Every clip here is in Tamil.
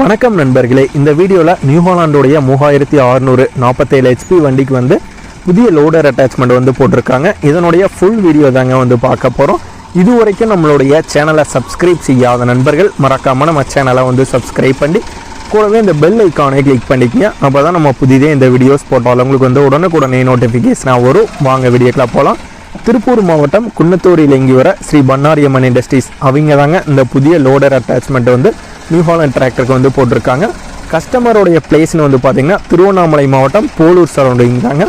வணக்கம் நண்பர்களே. இந்த வீடியோவில் நியூ ஹாலாண்டோடைய மூவாயிரத்தி ஆறுநூறு நாற்பத்தேழு ஹெச்பி வண்டிக்கு வந்து புதிய லோடர் அட்டாச்மெண்ட் வந்து போட்டிருக்காங்க. இதனுடைய ஃபுல் வீடியோ தாங்க வந்து பார்க்க போகிறோம் இது வரைக்கும் நம்மளுடைய சேனலை சப்ஸ்கிரைப் செய்யாத நண்பர்கள் மறக்காமல் நம்ம சேனலை வந்து சப்ஸ்கிரைப் பண்ணி கூடவே இந்த பெல் ஐக்கானை கிளிக் பண்ணிக்கங்க. அப்போ தான் நம்ம புதிதே இந்த வீடியோஸ் போட்டாலும் உங்களுக்கு வந்து உடனுக்குடனே நோட்டிஃபிகேஷனாக வரும். வாங்க வீடியோக்கெலாம் போகலாம் திருப்பூர் மாவட்டம் குன்னத்தூரில் இயங்கி வர ஸ்ரீ பன்னாரியம்மன் இண்டஸ்ட்ரீஸ் அவங்க தாங்க இந்த புதிய லோடர் அட்டாச்மெண்ட் வந்து நியூ ஹாலண்ட் டிராக்டருக்கு வந்து போட்டிருக்காங்க. கஸ்டமருடைய பிளேஸ்னு வந்து பார்த்தீங்கன்னா திருவண்ணாமலை மாவட்டம் போலூர் சரௌண்டிங் தாங்க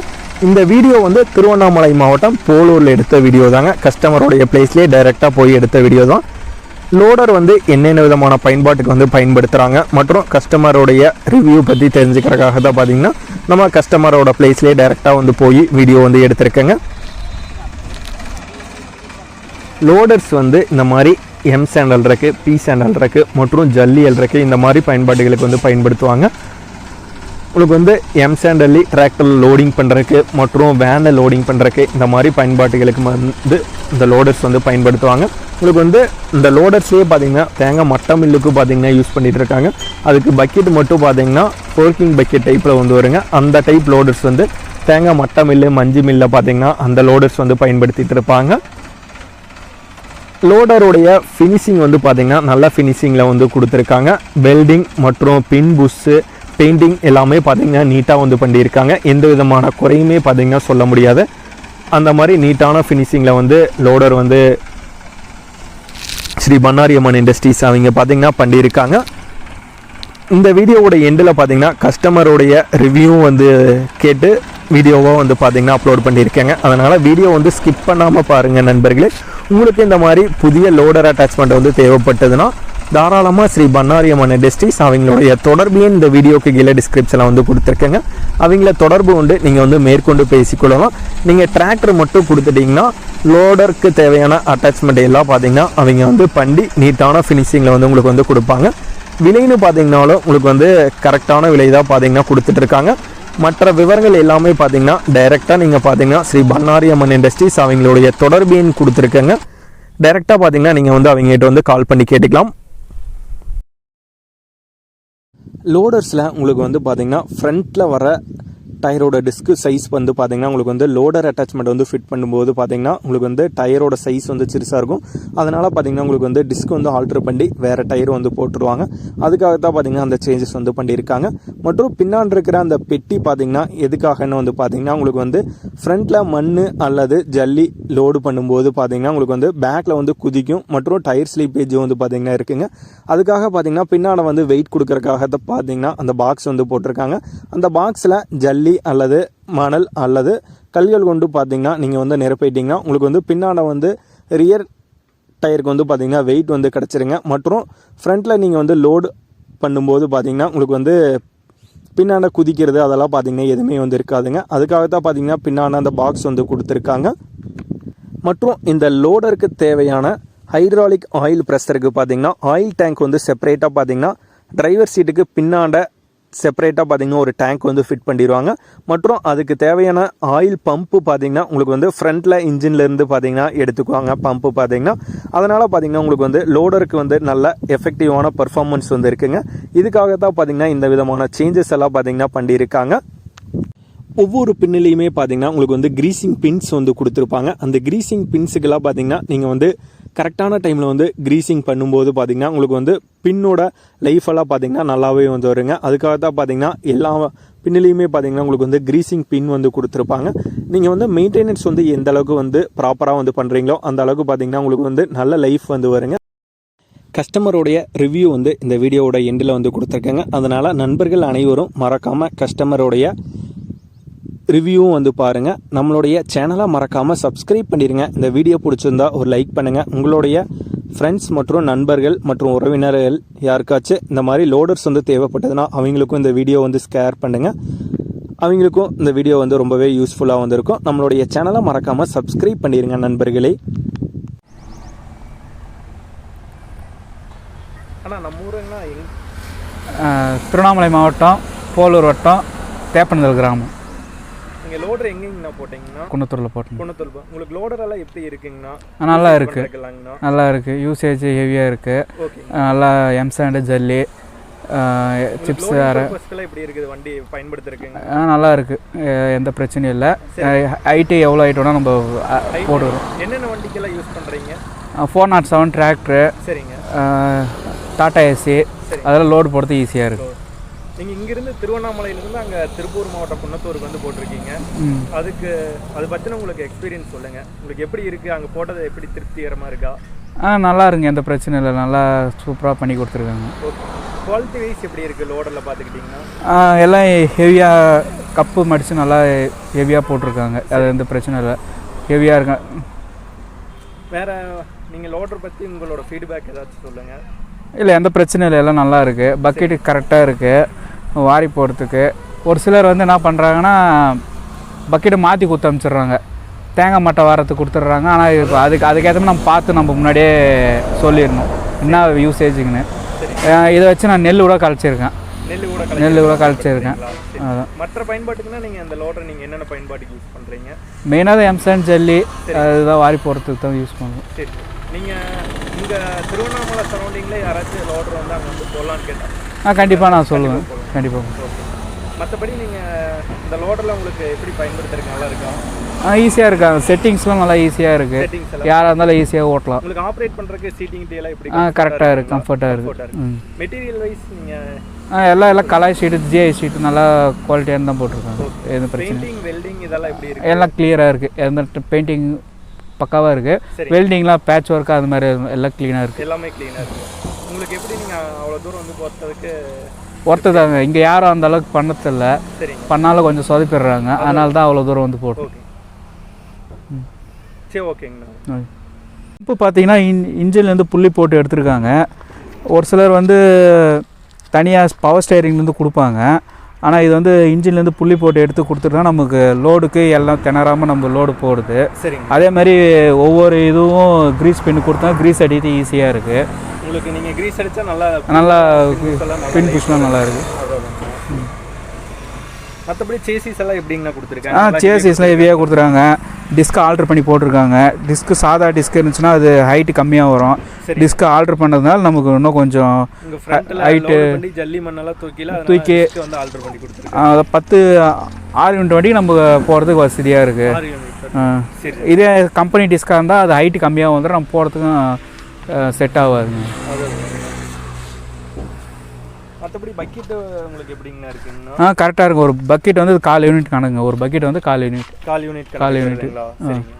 இந்த வீடியோ வந்து திருவண்ணாமலை மாவட்டம் போலூரில் எடுத்த வீடியோ தாங்க. கஸ்டமருடைய பிளேஸ்லேயே டைரெக்டாக போய் எடுத்த வீடியோ தான். லோடர் வந்து என்னென்ன விதமான பயன்பாட்டுக்கு வந்து பயன்படுத்துகிறாங்க மற்றும் கஸ்டமருடைய ரிவ்யூ பற்றி தெரிஞ்சுக்கிறதுக்காக தான் பார்த்தீங்கன்னா நம்ம கஸ்டமரோட பிளேஸ்லேயே டைரெக்டாக வந்து போய் வீடியோ வந்து எடுத்திருக்கேங்க. லோடர்ஸ் வந்து இந்த மாதிரி எம் சாண்டல் இருக்கு பி சாண்டல் இருக்கு மற்றும் ஜல்லியல் இருக்கு. இந்த மாதிரி பயன்பாடுகளுக்கு வந்து பயன்படுத்துவாங்க. உங்களுக்கு வந்து எம் சாண்டல்லி டிராக்டரில் லோடிங் பண்ணுறதுக்கு மற்றும் வேனில் லோடிங் பண்ணுறதுக்கு இந்த மாதிரி பயன்பாட்டுகளுக்கு வந்து இந்த லோடர்ஸ் வந்து பயன்படுத்துவாங்க. உங்களுக்கு வந்து இந்த லோடர்ஸ்லேயே பார்த்தீங்கன்னா தேங்காய் மட்டம் மில்லுக்கு பார்த்தீங்கன்னா யூஸ் பண்ணிகிட்டு இருக்காங்க. அதுக்கு பக்கெட் மட்டும் பார்த்தீங்கன்னா ஃபோர்க்கிங் பக்கெட் டைப்பில் வந்து வருங்க. அந்த டைப் லோடர்ஸ் வந்து தேங்காய் மட்டை மில்லு மஞ்சு மில்லில் பார்த்தீங்கன்னா அந்த லோடர்ஸ் வந்து பயன்படுத்திகிட்டு இருப்பாங்க. லோடருடைய ஃபினிஷிங் வந்து பார்த்திங்கன்னா நல்ல ஃபினிஷிங்கில் வந்து கொடுத்துருக்காங்க. வெல்டிங் மற்றும் பின் புஷ்ஷு பெயிண்டிங் எல்லாமே பார்த்தீங்கன்னா நீட்டாக வந்து பண்ணியிருக்காங்க. எந்த விதமான குறையுமே பார்த்திங்கன்னா சொல்ல முடியாது. அந்த மாதிரி நீட்டான ஃபினிஷிங்கில் வந்து லோடர் வந்து ஸ்ரீ பன்னாரியம்மன் இண்டஸ்ட்ரீஸ் அவங்க பார்த்திங்கன்னா பண்ணியிருக்காங்க. இந்த வீடியோவோட எண்டில் பார்த்தீங்கன்னா கஸ்டமருடைய ரிவ்யூவும் வந்து கேட்டு வீடியோவாக வந்து பார்த்திங்கன்னா அப்லோட் பண்ணியிருக்கேங்க. அதனால் வீடியோ வந்து ஸ்கிப் பண்ணாமல் பாருங்கள் நண்பர்களே. உங்களுக்கு இந்த மாதிரி புதிய லோடர் அட்டாச்மெண்ட் வந்து தேவைப்பட்டதுன்னா தாராளமாக ஸ்ரீ பன்னாரியம்மன் டெஸ்டிஸ் அவங்களுடைய தொடர்பையும் இந்த வீடியோக்கு கீழே டிஸ்கிரிப்ஷனில் வந்து கொடுத்துருக்கேங்க. அவங்கள தொடர்பு கொண்டு நீங்கள் வந்து மேற்கொண்டு பேசிக்கொள்ளலாம். நீங்கள் டிராக்டர் மட்டும் கொடுத்துட்டிங்கன்னா லோடருக்கு தேவையான அட்டாச்மெண்ட் எல்லாம் பார்த்தீங்கன்னா அவங்க வந்து பண்ணி நீட்டான ஃபினிஷிங்கில் வந்து உங்களுக்கு வந்து கொடுப்பாங்க. விலைன்னு பார்த்தீங்கனாலும் உங்களுக்கு வந்து கரெக்டான விலை தான் பார்த்தீங்கன்னா கொடுத்துட்ருக்காங்க மற்ற விவரங்கள் எல்லாமே பார்த்தீங்கன்னா டைரெக்டாக நீங்கள் பார்த்தீங்கன்னா ஸ்ரீ பன்னாரி அம்மன் இண்டஸ்ட்ரீஸ் அவங்களுடைய தொடர்பு எண் கொடுத்துருக்கேங்க. டைரெக்டாக பார்த்தீங்கன்னா நீங்கள் வந்து அவங்ககிட்ட வந்து கால் பண்ணி கேட்டுக்கலாம். லோடர்ஸில் உங்களுக்கு வந்து பார்த்தீங்கன்னா ஃப்ரண்ட்டில் வர டயரோட டிஸ்க் சைஸ் வந்து பார்த்தீங்கன்னா உங்களுக்கு வந்து லோடர் அட்டாச்மெண்ட் வந்து ஃபிட் பண்ணும்போது பார்த்தீங்கன்னா உங்களுக்கு வந்து டயரோட சைஸ் வந்து சிறுசாக இருக்கும். அதனால் பார்த்தீங்கன்னா உங்களுக்கு வந்து டிஸ்க் வந்து ஆல்ட்ரு பண்ணி வேறு டயர் வந்து போட்டுருவாங்க. அதுக்காக தான் பார்த்தீங்கன்னா அந்த சேஞ்சஸ் வந்து பண்ணியிருக்காங்க. மற்றும் பின்னாடி இருக்கிற அந்த பெட்டி பார்த்தீங்கன்னா எதுக்காகன்னு வந்து பார்த்தீங்கன்னா உங்களுக்கு வந்து ஃப்ரண்ட்டில் மண் அல்லது ஜல்லி லோடு பண்ணும்போது பார்த்தீங்கன்னா உங்களுக்கு வந்து பேக்கில் வந்து குதிக்கும் மற்றும் டயர் ஸ்லீப்பேஜ் வந்து பார்த்தீங்கன்னா இருக்குங்க. அதுக்காக பார்த்தீங்கன்னா பின்னாடி வந்து வெயிட் கொடுக்குறக்காக தான் பார்த்தீங்கன்னா அந்த பாக்ஸ் வந்து போட்டிருக்காங்க. அந்த பாக்ஸில் ஜல்லி அல்லது மணல் அல்லது கல்கள் கொண்டு பார்த்தீங்கன்னா நீங்கள் வந்து நிரப்பிட்டீங்கன்னா உங்களுக்கு வந்து பின்னால் வந்து ரியர் டயருக்கு வந்து பார்த்தீங்கன்னா வெயிட் வந்து கிடச்சிருங்க. மற்றும் ஃப்ரண்ட்டில் நீங்கள் வந்து லோடு பண்ணும்போது பார்த்தீங்கன்னா உங்களுக்கு வந்து பின்னாண்ட குதிக்கிறது அதெல்லாம் பார்த்தீங்கன்னா எதுவுமே வந்து இருக்காதுங்க. அதுக்காக தான் பார்த்தீங்கன்னா பின்னாண்ட அந்த பாக்ஸ் வந்து கொடுத்துருக்காங்க. மற்றும் இந்த லோடருக்கு தேவையான ஹைட்ராலிக் ஆயில் ப்ரெஷருக்கு பார்த்தீங்கன்னா ஆயில் டேங்க் வந்து செப்பரேட்டாக பார்த்தீங்கன்னா டிரைவர் சீட்டுக்கு பின்னாண்ட செப்பரேட்டாக பார்த்தீங்கன்னா ஒரு டேங்க் வந்து ஃபிட் பண்ணிடுவாங்க மற்றும் அதுக்கு தேவையான ஆயில் பம்பு பார்த்தீங்கன்னா உங்களுக்கு வந்து ஃப்ரண்ட்டில் இன்ஜின்லேருந்து பார்த்தீங்கன்னா எடுத்துக்குவாங்க பம்பு பார்த்தீங்கன்னா அதனால் பார்த்தீங்கன்னா உங்களுக்கு வந்து லோடருக்கு வந்து நல்ல எஃபெக்டிவான பர்ஃபார்மன்ஸ் வந்து இருக்குங்க. இதுக்காக தான் பார்த்தீங்கன்னா இந்த விதமான சேஞ்சஸ் எல்லாம் பார்த்தீங்கன்னா பண்ணியிருக்காங்க ஒவ்வொரு பின்னிலையுமே பார்த்தீங்கன்னா உங்களுக்கு வந்து கிரீசிங் பின்ஸ் வந்து கொடுத்துருப்பாங்க. அந்த கிரீசிங் பின்ஸுக்கெல்லாம் பார்த்தீங்கன்னா நீங்கள் வந்து கரெக்டான டைமில் வந்து க்ரீஸிங் பண்ணும்போது பார்த்திங்கன்னா உங்களுக்கு வந்து பின்னோட லைஃப் எல்லாம் பார்த்தீங்கன்னா நல்லாவே வந்து வருங்க. அதுக்காக தான் பார்த்தீங்கன்னா எல்லா பின்னிலையுமே பார்த்தீங்கன்னா உங்களுக்கு வந்து க்ரீஸிங் பின் வந்து கொடுத்துருப்பாங்க. நீங்கள் வந்து மெயின்டெனன்ஸ் வந்து எந்த அளவுக்கு வந்து ப்ராப்பராக வந்து பண்ணுறீங்களோ அந்த அளவுக்கு பார்த்தீங்கன்னா உங்களுக்கு வந்து நல்ல லைஃப் வந்து வருங்க. கஸ்டமருடைய ரிவ்யூ வந்து இந்த வீடியோவோட எண்டில் வந்து கொடுத்துருக்கேங்க. அதனால் நண்பர்கள் அனைவரும் மறக்காமல் கஸ்டமருடைய ரிவ்யூவும் வந்து பாருங்கள் நம்மளுடைய சேனலை மறக்காமல் சப்ஸ்கிரைப் பண்ணிடுங்க இந்த வீடியோ பிடிச்சிருந்தா ஒரு லைக் பண்ணுங்கள் உங்களுடைய ஃப்ரெண்ட்ஸ் மற்றும் நண்பர்கள் மற்றும் உறவினர்கள் யாருக்காச்சும் இந்த மாதிரி லோடர்ஸ் வந்து தேவைப்பட்டதுன்னா அவங்களுக்கும் இந்த வீடியோ வந்து ஸ்கேர் பண்ணுங்கள் அவங்களுக்கும் இந்த வீடியோ வந்து ரொம்பவே யூஸ்ஃபுல்லாக வந்திருக்கும். நம்மளுடைய சேனலை மறக்காமல் சப்ஸ்கிரைப் பண்ணிடுங்க நண்பர்களே. திருவண்ணாமலை மாவட்டம் போலூர் வட்டம் தேப்பனந்தல் கிராமம். நீங்கள் லோடர் எங்கேங்கண்ணா போட்டிங்கன்னா குன்னத்தூரில் போட்டோம் குணத்தூர் உங்களுக்கு லோடர் எல்லாம் எப்படி இருக்குங்கண்ணா? ஆ, நல்லா இருக்குது நல்லா இருக்குது யூசேஜ் ஹெவியாக இருக்குது நல்லா எம்சாண்டு ஜல்லி சிப்ஸ் வேறு. எப்படி இருக்குது? வண்டி பயன்படுத்துறதுக்குங்க? நல்லா இருக்குது எந்த பிரச்சனையும் இல்லை. ஹைட்டு எவ்வளோ வேணால் நம்ம போட்டுக்கிறோம் என்னென்ன வண்டிக்கெல்லாம் யூஸ் பண்ணுறீங்க ஃபோர் நாட் செவன் டிராக்டரு சரிங்க டாட்டா ஏசி அதெல்லாம் லோடு போடுறது ஈஸியாக இருக்குது நீங்கள் இங்கிருந்து திருவண்ணாமலையிலேருந்து அங்கே திருப்பூர் மாவட்டம் குன்னத்தூருக்கு வந்து போட்டிருக்கீங்க. அதுக்கு அது பற்றின உங்களுக்கு எக்ஸ்பீரியன்ஸ் சொல்லுங்கள் உங்களுக்கு எப்படி இருக்குது அங்கே போட்டது எப்படி திருப்திகரமாக இருக்கா? ஆ நல்லா இருங்க. எந்த பிரச்சனையும் இல்லை. நல்லா சூப்பராக பண்ணி கொடுத்துருக்காங்க. ஓகே குவாலிட்டி வைஸ் எப்படி இருக்குது லோடரில் பார்த்துக்கிட்டிங்கன்னா எல்லாம் ஹெவியாக கப்பு மடித்து நல்லா ஹெவியாக போட்டிருக்காங்க. அது எந்த பிரச்சனை இல்லை. ஹெவியாக இருக்க வேறு நீங்கள் லோடர் பற்றி உங்களோட ஃபீட்பேக் ஏதாச்சும் சொல்லுங்கள் இல்லை எந்த பிரச்சனையும் இல்லை எல்லாம் நல்லா இருக்குது பக்கெட்டு கரெக்டாக இருக்குது வாரி போடுறதுக்கு. ஒரு சிலர் வந்து என்ன பண்ணுறாங்கன்னா பக்கெட்டை மாற்றி கொடுத்து அனுப்பிச்சிடுறாங்க. தேங்காய் மட்டை வாரத்துக்கு கொடுத்துட்றாங்க. ஆனால் இப்போ அதுக்கு அதுக்கேற்ற மாதிரி நம்ம பார்த்து நம்ம முன்னாடியே சொல்லிடணும். என்ன யூசேஜுங்கன்னு இதை வச்சு நான் நெல் கூட கலைச்சிருக்கேன் நெல் கூட நெல் கூட கலைச்சிருக்கேன் அதான். மற்ற பயன்பாட்டுக்குன்னா நீங்கள் அந்த லோடர் நீங்கள் என்னென்ன பயன்பாட்டுக்கு யூஸ் பண்ணுறீங்க மெயினாக எம்சான் ஜல்லி அதுதான் வாரி போடுறதுக்கு தான் யூஸ் பண்ணுவோம். நீங்கள் இங்கே திருவண்ணாமலை சரௌண்டிங்கில் யாராச்சும் லோடர் வந்து அங்கே வந்து போடலான்னு கேட்டாங்க ஆ கண்டிப்பாக நான் சொல்லுவேன். கண்டிப்பாக மற்றபடி நீங்கள் இந்த லோடரில் உங்களுக்கு எப்படி பயன்படுத்துறதுக்கு நல்லா இருக்கா? ஆ ஈஸியாக இருக்காங்க செட்டிங்ஸ்லாம் நல்லா ஈஸியாக இருக்குது யாராக இருந்தாலும் ஈஸியாக ஓட்டலாம். உங்களுக்கு ஆப்ரேட் பண்ணுறதுக்கு சீட்டிங் டீலாம் எப்படி ஆ கரெக்டாக இருக்குது கம்ஃபர்ட்டாக இருக்குது மெட்டீரியல் வைஸ் நீங்கள் ஆ எல்லாம் எல்லாம் கலாய் ஷீட்டு ஜிஐ ஷீட்டு நல்லா குவாலிட்டியாக தான் போட்டிருக்காங்க. எந்த பிரச்சனை வெல்டிங் இதெல்லாம் எப்படி இருக்கு? எல்லாம் கிளியராக இருக்குது எந்த பெயிண்டிங் பக்காவாக இருக்குது. வெல்டிங்லாம் பேட்ச் ஒர்க் அது மாதிரி எல்லாம் க்ளீனாக இருக்குது எல்லாமே க்ளீனாக இருக்கு. உங்களுக்கு எப்படி நீங்கள் அவ்வளோ தூரம் வந்து போகிறதுக்கு ஒருத்ததாங்க. இங்கே யாரும் அந்த அளவுக்கு பண்ணதில்ல பண்ணாலும் கொஞ்சம் சொதப்பிடுறாங்க. அதனால தான் அவ்வளோ தூரம் வந்து போட்டோம் சரி ஓகேங்கண்ணா இப்போ பார்த்தீங்கன்னா இன் இன்ஜின்லேருந்து புள்ளி போட்டு எடுத்திருக்காங்க. ஒரு சிலர் வந்து தனியாக பவர் ஸ்டேரிங்லேருந்து கொடுப்பாங்க. ஆனால் இது வந்து இன்ஜின்லேருந்து புள்ளி போட்டு எடுத்து கொடுத்துட்டா நமக்கு லோடுக்கு எல்லாம் திணறாமல் நம்ம லோடு போடுது. அதே மாதிரி ஒவ்வொரு இதுவும் க்ரீஸ் பின் கொடுத்தா க்ரீஸ் அடித்து ஈஸியாக இருக்குது உங்களுக்கு நீங்கள் க்ரீஸ் அடித்தா நல்லா நல்லா பின் புஷ்லாம் நல்லா இருக்குது மற்றபடி சேசிஸ் எல்லாம் எப்படிங்கண்ணா ஆ கொடுத்துருக்காங்க சேசிஸ்லாம் ஹெவியாக கொடுத்துருக்காங்க. டிஸ்க் ஆல்ட்ரு பண்ணி போட்டிருக்காங்க. டிஸ்க்கு சாதா டிஸ்க் இருந்துச்சுன்னா அது ஹைட்டு கம்மியாக வரும். சரி. டிஸ்க் ஆல்ட்ரு பண்ணதுனால நமக்கு இன்னும் கொஞ்சம் ஹைட்டு ஜல்லி மண்ணெல்லாம் தூக்கில தூக்கி- தூக்கி வந்து ஆல்டர் பண்ணி கொடுத்துருக்காங்க. ஆ, அதை பத்து ஆறு யூனிட் வண்டிக்கு நம்ம போகிறதுக்கு வசதியாக இருக்குது இதே கம்பெனி டிஸ்காக இருந்தால் அது ஹைட்டு கம்மியாக வந்துடும் நம்ம போகிறதுக்கும் செட் ஆகாதுங்க மற்றபடி பக்கெட்டு உங்களுக்கு எப்படிங்கண்ணா இருக்குங்கண்ணா? ஆ கரெக்டாக இருக்கும். ஒரு பக்கெட் வந்து கால் யூனிட் கணக்குங்க. ஒரு பக்கெட் வந்து கால் யூனிட் கால் யூனிட் கால். சரிங்க.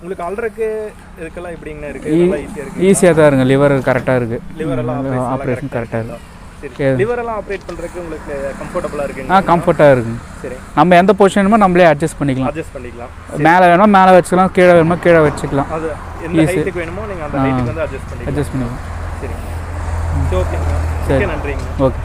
உங்களுக்கு ஆல்றக்கு இதுக்கெல்லாம் எப்படிங்கண்ணா இருக்கு? ஈஸியாக இருக்கு தான் இருக்குங்க லிவர் கரெக்டாக லிவர் இருக்குது எல்லாம் ஆப்ரேஷன் கரெக்டாக இருக்குது சரி. லிவர் எல்லாம் ஆப்ரேட் பண்ணுறதுக்கு உங்களுக்கு கம்ஃபர்டபுளாக ஆ கம்ஃபர்ட்டாக இருக்குங்க. சரி. நம்ம எந்த பொசிஷனுமோ நம்மளே அட்ஜஸ்ட் பண்ணிக்கலாம். அட்ஜஸ்ட் பண்ணிக்கலாம். மேலே வேணுமா மேலே வச்சுக்கலாம். கீழே வேணுமா கீழே வச்சுக்கலாம். அது எந்த ஹைட்டுக்கு வேணுமோ நீங்கள் அந்த ஹைட்டுக்கு வந்து அட்ஜஸ்ட் பண்ணிக்கலாம். அட்ஜஸ்ட் பண்ணிக்கலாம். சரி. ஓகே நன்றிங்க. ஓகே.